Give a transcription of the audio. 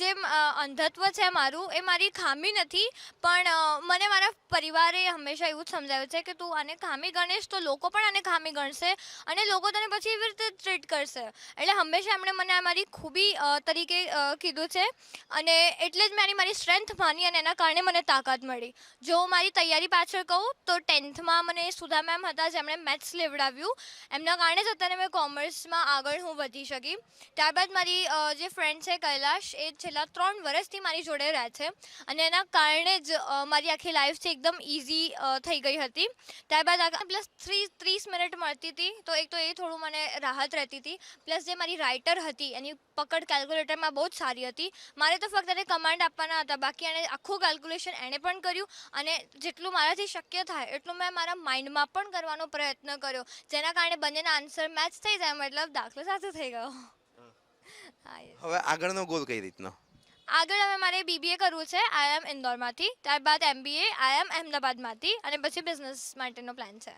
જે અંધત્વ છે મારું, એ મારી ખામી નથી, પણ મને મારા પરિવારે હંમેશા એવું જ સમજાવ્યું છે કે તું આને ખામી ગણીશ તો લોકો પણ આને ખામી ગણશે અને લોકો તને પછી એવી રીતે ટ્રીટ કરશે. એટલે હંમેશા એમણે મને આ મારી ખૂબી તરીકે કીધું છે અને એટલે જ મેં મારી સ્ટ્રેન્થ માની અને એના કારણે મને તાકાત મળી. જો મારી તૈયારી પાછળ કહું તો ટેન્થમાં મને સુધા મેમ હતા જેમણે મેથ્સ લેવડાવ્યું. એમના કારણે જ અત્યારે મેં કોમર્સમાં આગળ હું વધી શકી. ત્યારબાદ મારી જે ફ્રેન્ડ છે કૈલાશ, એ છેલ્લા ત્રણ વર્ષથી મારી જોડે રહે છે અને એના કારણે જ મારી આખી લાઈફ છે એકદમ ઇઝી થઈ ગઈ હતી. ત્યારબાદ પ્લસ થ્રી ત્રીસ મિનિટ મળતી હતી તો એક તો એ થોડું મને રાહત રહેતી હતી પ્લસ જે મારી રાઇટર હતી એની પકડ કેલ્ક્યુલેટરમાં બહુ જ સારી હતી. મારે તો ફક્ત એને કમાન્ડ આપવાના હતા બાકી એણે આખું કેલ્ક્યુલેશન એણે પણ કર્યું અને જેટલું મારાથી શક્ય થાય એટલું મેં મારા માઇન્ડમાં પણ કરવાનો પ્રયત્ન કર્યો જેના કારણે બંનેના આન્સર મેચ થઈ જાય મતલબ દાખલો સાથે થઈ ગયો. હવે આગળનો ગોલ કઈ રીતનો? આગળ હવે મારે બીબીએ કરવું છે. આઈએમ ઇન્દોરમાંથી. ત્યારબાદ એમબીએ આઈએમ અહેમદાબાદમાંથી. અને પછી બિઝનેસ માટેનો પ્લાન છે.